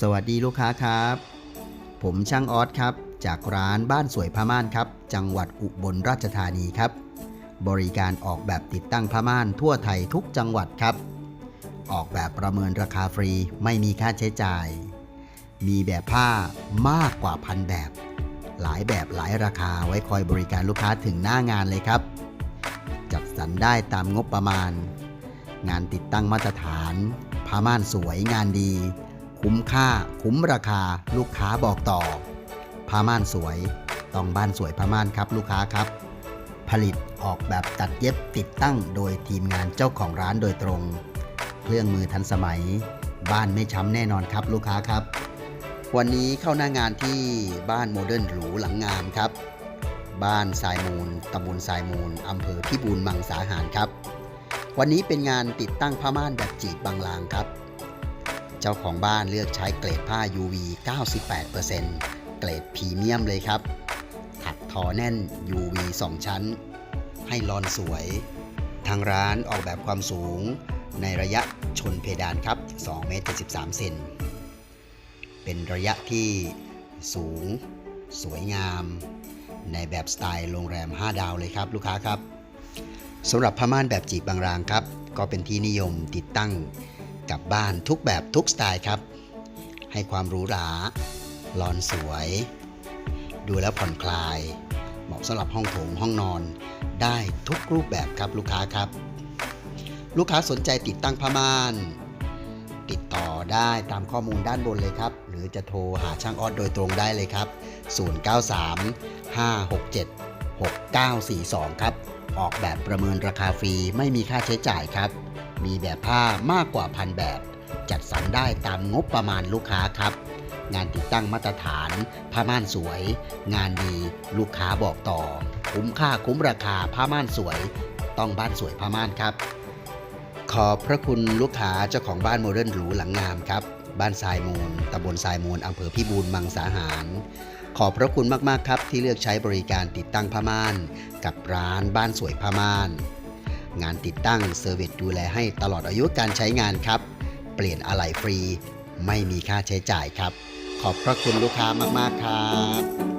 สวัสดีลูกค้าครับ ผมช่างออสครับ จากร้านบ้านสวยผ้าม่านครับ จังหวัดอุบลราชธานีครับ บริการออกแบบติดตั้งผ้าม่านทั่วไทยทุกจังหวัดครับ ออกแบบประเมินราคาฟรีไม่มีค่าใช้จ่าย มีแบบผ้ามากกว่าพันแบบ หลายแบบหลายราคาไว้คอยบริการลูกค้าถึงหน้างานเลยครับ จัดสรรได้ตามงบประมาณ งานติดตั้งมาตรฐานผ้าม่านสวยงานดี คุ้มค่า คุ้มราคา ลูกค้าบอกต่อผ้าม่านสวย ต้องบ้านสวยผ้าม่านครับลูกค้าครับ ผลิตออกแบบตัดเย็บติดตั้งโดยทีมงานเจ้าของร้านโดยตรง เครื่องมือทันสมัย บ้านไม่ช้ำแน่นอนครับลูกค้าครับ วันนี้เข้าหน้างานที่บ้านโมเดิร์นหรูหลังงามครับ บ้านทรายมูลตำบลทรายมูลอำเภอพิบูลมังสาหารครับ วันนี้เป็นงานติดตั้งผ้าม่านแบบจีบบางลางครับ เจ้าของบ้านเลือกใช้เกรดผ้า UV 98%เกรดพรีเมียมเลยครับ ถักทอแน่น UV 2 ชั้น ให้ลอนสวย ทางร้านออกแบบความสูงในระยะชนเพดานครับ2เมตร73เซนเป็นระยะที่สูง สวยงาม ในแบบสไตล์โรงแรม 5 ดาวเลยครับ ลูกค้าครับสำหรับผ้าม่านแบบจีบบางรางครับ ก็เป็นที่นิยมติดตั้ง กับบ้านทุกแบบทุกสไตล์ครับ ให้ความหรูหราลอนสวย ดูแล้วผ่อนคลาย เหมาะสำหรับห้องโถงห้องนอน ได้ทุกรูปแบบครับลูกค้าครับ ลูกค้าสนใจติดตั้งผ้าม่าน ติดต่อได้ตามข้อมูลด้านบนเลยครับ หรือจะโทรหาช่างออดโดยตรงได้เลยครับ 093 567 6942 ครับ ออกแบบประเมินราคาฟรีไม่มีค่าใช้จ่ายครับ มีแบบผ้ามากกว่าพันแบบ จัดสรรได้ตามงบประมาณลูกค้าครับ งานติดตั้งมาตรฐานผ้าม่านสวย งานดีลูกค้าบอกต่อ คุ้มค่าคุ้มราคาผ้าม่านสวย ต้องบ้านสวยผ้าม่านครับ ขอบพระคุณลูกค้าเจ้าของบ้านโมเดิร์นหรูหลังงามครับ บ้านทรายมูลตำบลทรายมูลอำเภอพิบูลมังสาหารขอบพระคุณมาก ๆ ครับที่เลือกใช้บริการติดตั้งผ้าม่าน กับร้านบ้านสวยผ้าม่าน งานติดตั้งเซอร์วิสดูแลให้ตลอดอายุการใช้งานครับ เปลี่ยนอะไหล่ฟรี ไม่มีค่าใช้จ่ายครับ ขอบพระคุณลูกค้ามาก ๆ ครับ